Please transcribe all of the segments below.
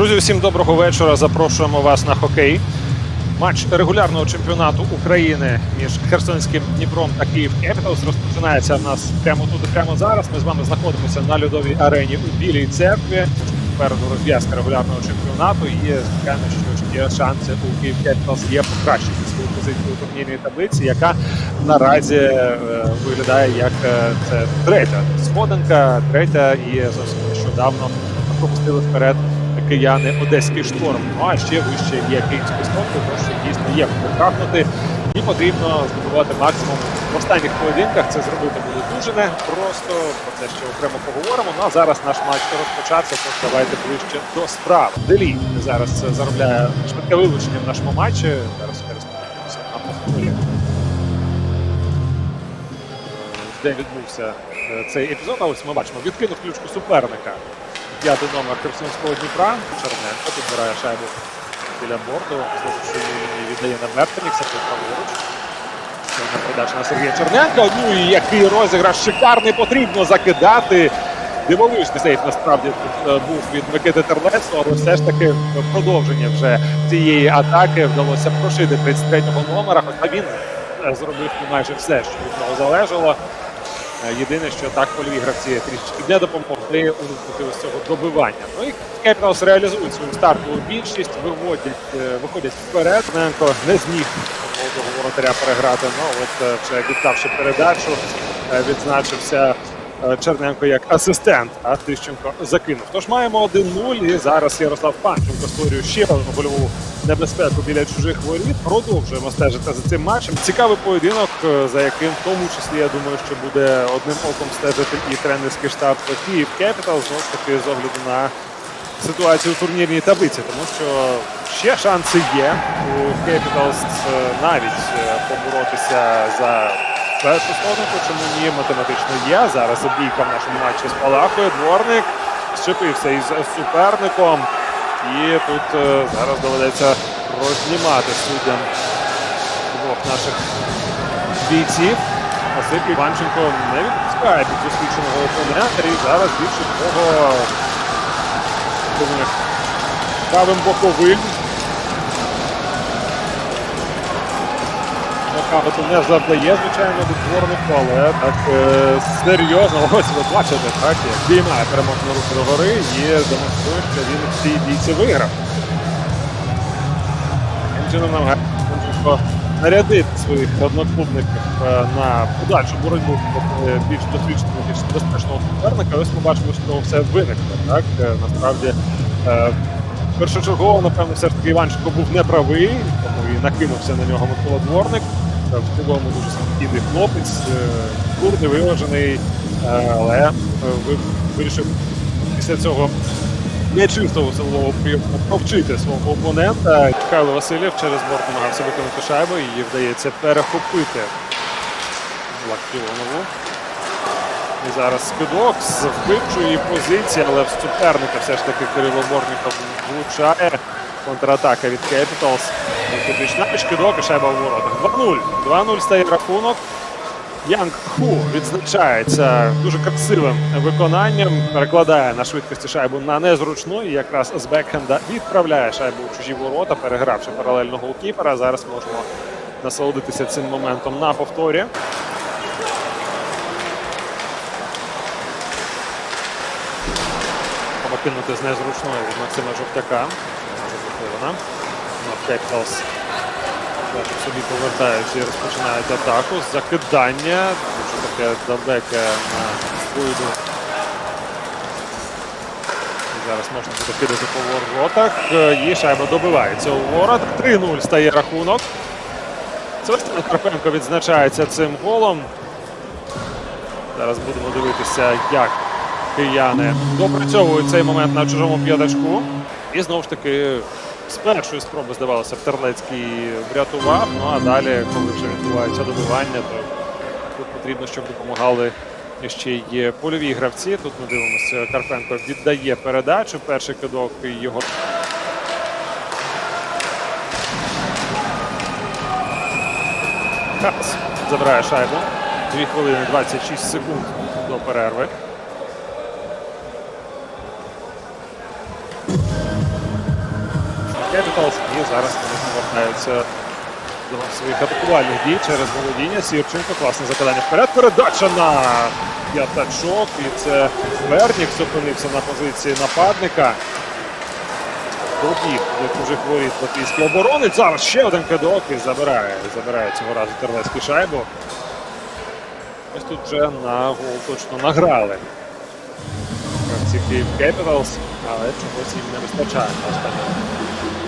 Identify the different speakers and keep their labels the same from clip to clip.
Speaker 1: Друзі, всім доброго вечора. Запрошуємо вас на хокей. Матч регулярного чемпіонату України між Херсонським Дніпром та Київ Кепіталс розпочинається в нас прямо тут і прямо зараз. Ми з вами знаходимося на льодовій арені у Білій церкві. Попереду розв'язка регулярного чемпіонату. І звичайно, що є шанси у Київ Кепіталс є покращити свою позицію у турнірній таблиці, яка наразі е, виглядає як е, це третя сходинка, третя і зовсім нещодавно пропустили вперед кияни Одеський шторм. Ну а ще вище є Київський спорт, тому що дійсно є прагнути. І потрібно здобувати максимум в останніх поєдинках. Це зробити буде дуже не просто. Про це ще окремо поговоримо. Ну а зараз наш матч розпочався. Тож давайте ближче до справ. Делі зараз заробляє швидке вилучення в нашому матчі. Зараз пересподіваємося на повторі. Де відбувся е, цей епізод? А ось ми бачимо, відкинув ключку суперника. П'ятий номер Херсонського Дніпра. Черненко підбирає шайбу біля що її віддає на Мертенікса, тут праворуч. Сьогодні передача на Сергія Черненка. Ну і який розіграш шикарний потрібно закидати. Дивовижний сейф насправді е, був від Микити Терлецького, але все ж таки продовження вже цієї атаки вдалося прошити 33-го номера, хоча він е, зробив майже все, що від нього залежало. Е, Єдине, що так польові гравці трішечки не допомогли уникнути ось цього добивання. Ну і Кепіталс реалізують свою стартову більшість, виводять, е, виходять вперед. Ненко не зміг молодого воротаря переграти. Ну от е, вже віддавши передачу, е, відзначився Черненко як асистент, а Тищенко закинув. Тож маємо 1-0 і зараз Ярослав Панченко створює ще одну гольову небезпеку біля чужих воріт. Продовжуємо стежити за цим матчем. Цікавий поєдинок, е, за яким в тому числі я думаю, що буде одним оком стежити і тренерський штаб Київ Кепітал, знову ж таки з огляду на ситуацію у турнірній таблиці, тому що ще шанси є у Кепіталс навіть е, поборотися за першу сходинку, чому ні, математично є. Зараз обійка в нашому матчі спалахує. Дворник щепився із суперником. І тут е, зараз доведеться рознімати суддям двох наших бійців. Василь Іванченко не відпускає під досвідченого опонента і зараз більше того правим боковим. Нокауту не завдає, звичайно, до дворнику, але так е, серйозно. Ось ви бачите, так, як діймає переможну руку догори і демонструє, що він в цій бійці виграв. Чином намагається нарядити своїх одноклубників е, на подальшу боротьбу більш досвідченого, більш небезпечного суперника. Ось ми бачимо, що це виникло. Так? Е, Насправді е, першочергово, напевно, все ж таки Іванченко був неправий, тому і накинувся на нього Микола Дворник. Е, В цілому дуже спокійний хлопець, е, курний, виважений, е, але е, вирішив після цього нечистого силового прийому провчити свого опонента. Михайло Васильєв через борт намагався виконати шайбу, її вдається перехопити Лактіонову. І зараз скидок з вбивчої позиції, але в суперника все ж таки Кирило Бортніков влучає. Контратака від Capitals. Шкидок і шайба в воротах. 2-0. 2-0 стає рахунок. Янг Ху відзначається дуже красивим виконанням. Перекладає на швидкості шайбу на незручну і якраз з бекхенда відправляє шайбу у чужі ворота, перегравши паралельно голкіпера. Зараз можемо насолодитися цим моментом на повторі. Покинути з незручної від Максима Жовтяка. Заблокована. Ну, Capitals собі повертають і розпочинають атаку. Закидання. Дуже таке далеке на. І Зараз можна буде кидати по воротах. Е, І шайба добивається у ворот. 3-0 стає рахунок. Себастьян Карпенко відзначається цим голом. Зараз будемо дивитися, як кияни допрацьовують цей момент на чужому п'ятачку. І знову ж таки, з першої спроби, здавалося, Терлецький врятував. Ну а далі, коли вже відбувається добивання, то тут потрібно, щоб допомагали ще й польові гравці. Тут ми дивимося, Карпенко віддає передачу. Перший кидок його. Хас забирає шайбу. 2 хвилини 26 секунд до перерви. Capitals. І зараз вони повертаються до своїх атакувальних дій через володіння. Сірченко, класне закидання вперед. Передача на п'ятачок. І це Вернік зупинився на позиції нападника. Добіг до чужих воріт латвійський оборонець. Зараз ще один кидок і забирає. Забирає цього разу Терлецький шайбу. Ось тут вже на гол точно награли. Київ Capitals, але чогось їм не вистачає на останньому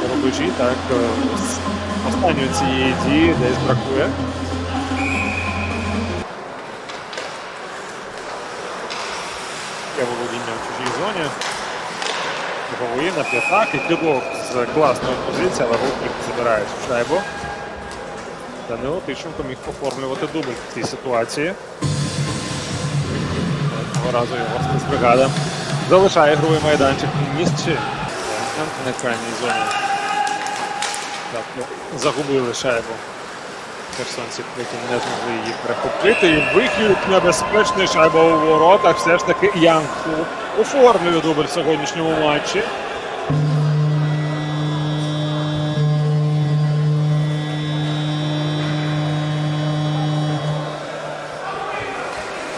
Speaker 1: рубежі. Так, е, останньої цієї дії десь бракує. Є володіння в чужій зоні. Голови на п'ятак і кидок з класної позиції, але голкіп забирає шайбу. Данило Тищенко міг оформлювати дубль в цій ситуації. Цього разу його спецбригада залишає ігровий майданчик в місці. На крайній зоні. Так, ну, загубили шайбу. Херсонці потім не змогли її перехопити. І вихід небезпечний шайба у воротах. Все ж таки Янку оформлює дубль в сьогоднішньому матчі.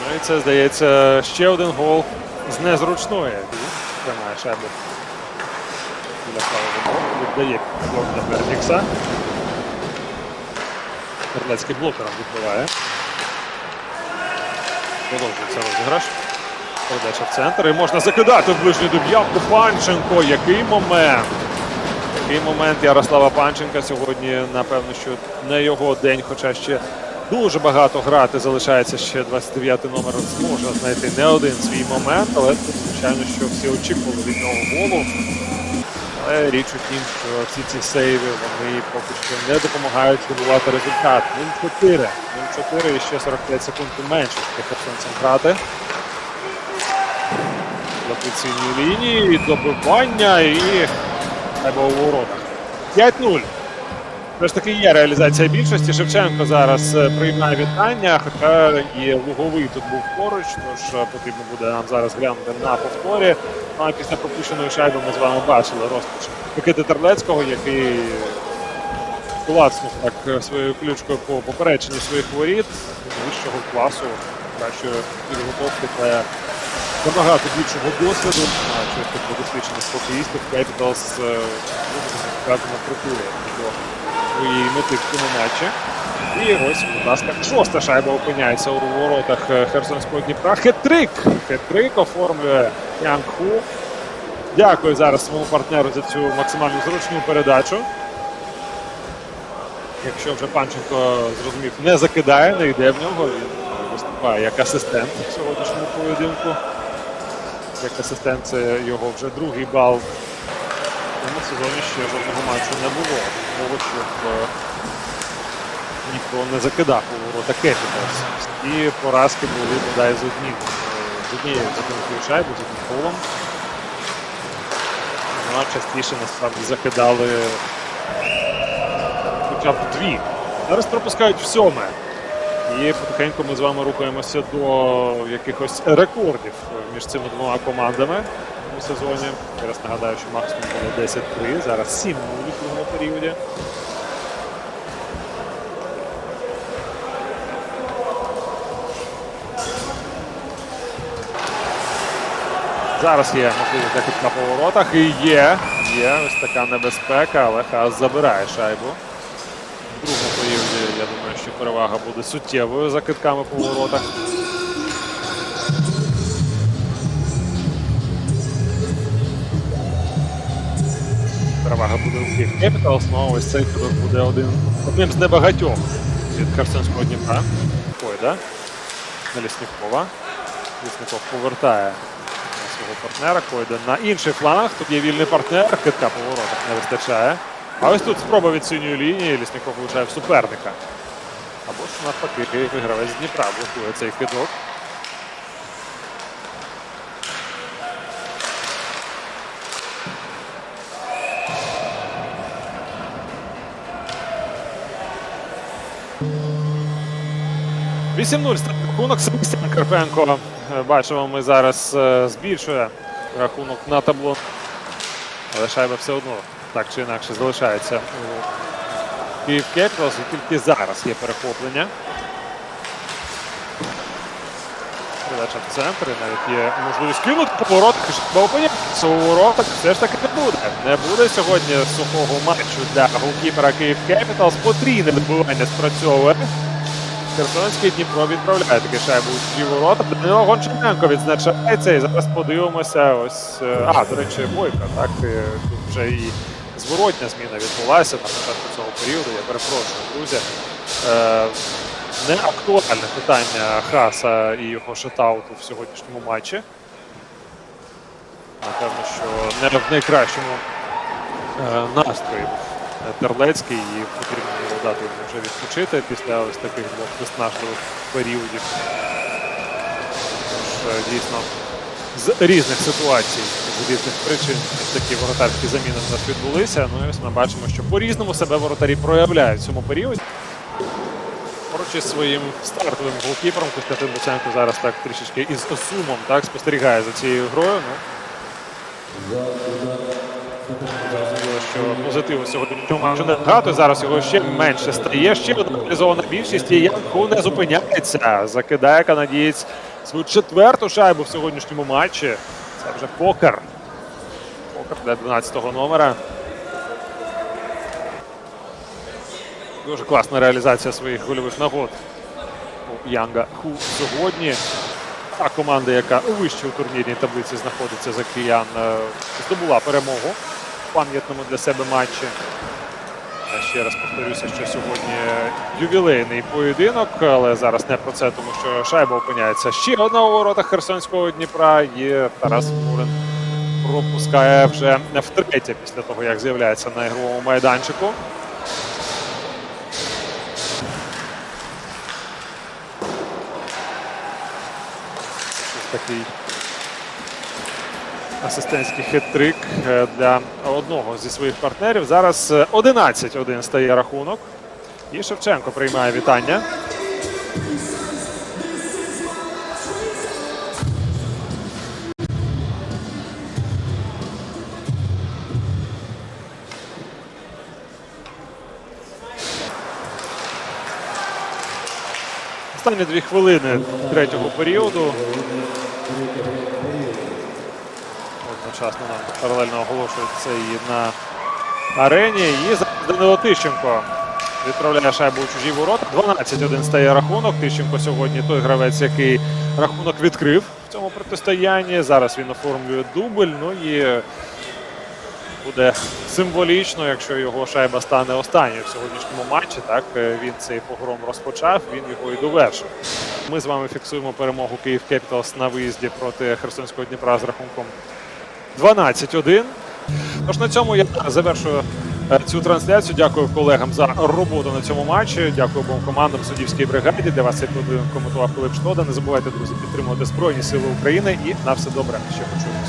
Speaker 1: Ну і це, здається, ще один гол з незручної. Тримає шайбу. Біля Віддає блок для Бернікса. Терлецький блокером відбиває. Продовжується розіграш. Передача в центр. І можна закидати в ближню доб'явку. Панченко. Який момент? Який момент Ярослава Панченка сьогодні, напевно, що не його день, хоча ще дуже багато грати залишається ще 29 номер. Зможе знайти не один свій момент, але звичайно, що всі очікували від нього голу. Але річ у тім, що всі ці сейви вони поки що не допомагають здобувати результат. 0-4. 0-4 і ще 45 секунд менше для херсонцям грати. До лінії, добивання і треба у воротах. 5-0. Все ж таки є реалізація більшості. Шевченко зараз е, приймає вітання, хоча і Луговий тут був поруч, тож е, потрібно буде нам зараз глянути на повторі. Ну, а після пропущеної шайби ми з вами бачили розпач Микити Терлецького, який клацнув так е, своєю ключкою по попередженні своїх воріт вищого класу, кращої підготовки та набагато більшого досвіду. Щось тут досвідчених спокійстів Capitals сказано притулує до своєї мети в цьому матчі. І ось, будь ласка, шоста шайба опиняється у воротах е, Херсонського Дніпра. Хет-трик! Хет-трик оформлює Янг Ху. Дякую зараз своєму партнеру за цю максимально зручну передачу. Якщо вже Панченко зрозумів, не закидає, не йде в нього. Він виступає як асистент в сьогоднішньому поєдинку. Як асистент це його вже другий бал. В цьому сезоні ще жодного матчу не було. Щоб е, ніхто не закидав у ворота Кепіталс. І поразки були бодай з одним. е, З однією закинутою шайбою, з одним колом. Ну, а частіше насправді закидали хоча б дві. Зараз пропускають в сьоме. І потихеньку ми з вами рухаємося до якихось рекордів між цими двома командами у сезоні. Зараз нагадаю, що максимум було 10-3, зараз 7-0 у другому періоді. Зараз є можливість захід на поворотах. І є, є ось така небезпека, але Хас забирає шайбу. В другому періоді, я думаю, що перевага буде суттєвою за китками по. Перевага буде у Київ Capitals, ну а ось цей кидок буде один, одним з небагатьох від Херсонського Дніпра. Койда на Ліснікова. Лісніков повертає свого партнера. Койда на інший фланг. Тут є вільний партнер. Китка по воротах не вистачає. А ось тут спроба від синьої лінії. Лісніков влучає в суперника. Або ж навпаки, вигравець з Дніпра блокує цей кидок. Вісім-нуль стає рахунок. Себастьян Карпенко. е, Бачимо, ми зараз е, збільшує рахунок на табло. Але шайба все одно так чи інакше залишається у Київ Кепіталс, і тільки зараз є перехоплення. Передача в центр, і навіть є можливість кинути поворот, опиняється у воротах все ж таки не буде. Не буде сьогодні сухого матчу для голкіпера Київ Кепіталс. Потрійне добивання спрацьовує. Херсонський Дніпро відправляє таки шайбу у чужі ворота. Данило Гончаренко відзначається. І зараз подивимося. Ось е, а, до речі, Бойка. Так е, тут вже і зворотня зміна відбулася на початку цього періоду. Я перепрошую, друзі. Е, не актуальне питання Хаса і його шатауту в сьогоднішньому матчі. Напевно, що не в найкращому е, настрої Терлецький і потрібно було дати вже відпочити після ось таких двох виснажливих періодів. Тож, е, дійсно, з різних ситуацій, з різних причин такі воротарські заміни в нас відбулися. Ну і ось ми бачимо, що по-різному себе воротарі проявляють в цьому періоді. Поруч із своїм стартовим голкіпером Костянтин Луценко зараз так трішечки із сумом так, спостерігає за цією грою. Ну, що позитиву сьогодні матчі не багато. Зараз його ще менше стає. Ще одна більшість. І Янку не зупиняється. Закидає канадієць свою четверту шайбу в сьогоднішньому матчі. Це вже покер. Покер для 12-го номера. Дуже класна реалізація своїх гольових нагод у Янга Ху сьогодні. А команда, яка вище у турнірній таблиці знаходиться за киян, е, здобула перемогу в пам'ятному для себе матчі. Я ще раз повторюся, що сьогодні ювілейний поєдинок, але зараз не про це, тому що шайба опиняється ще одна у воротах Херсонського Дніпра. І Тарас Мурин пропускає вже втретє після того, як з'являється на ігровому майданчику. Такий асистентський хет-трик е, для одного зі своїх партнерів. Зараз е, 11-1 стає рахунок. І Шевченко приймає вітання. Останні дві хвилини третього періоду. Одночасно нам паралельно оголошують це і на арені. І Данило Тищенко відправляє шайбу у чужі ворота. 12-1 стає рахунок. Тищенко сьогодні той гравець, який рахунок відкрив в цьому протистоянні. Зараз він оформлює дубль. Ну і буде символічно, якщо його шайба стане останньою в сьогоднішньому матчі. Так е, він цей погром розпочав, він його і довершив. Ми з вами фіксуємо перемогу Київ Кепіталс на виїзді проти Херсонського Дніпра з рахунком 12-1. Тож на цьому я завершую е, цю трансляцію. Дякую колегам за роботу на цьому матчі. Дякую вам командам суддівській бригаді. Для вас цей коментував Пилип Шнода. Не забувайте, друзі, підтримувати Збройні Сили України і на все добре. Ще почуємо.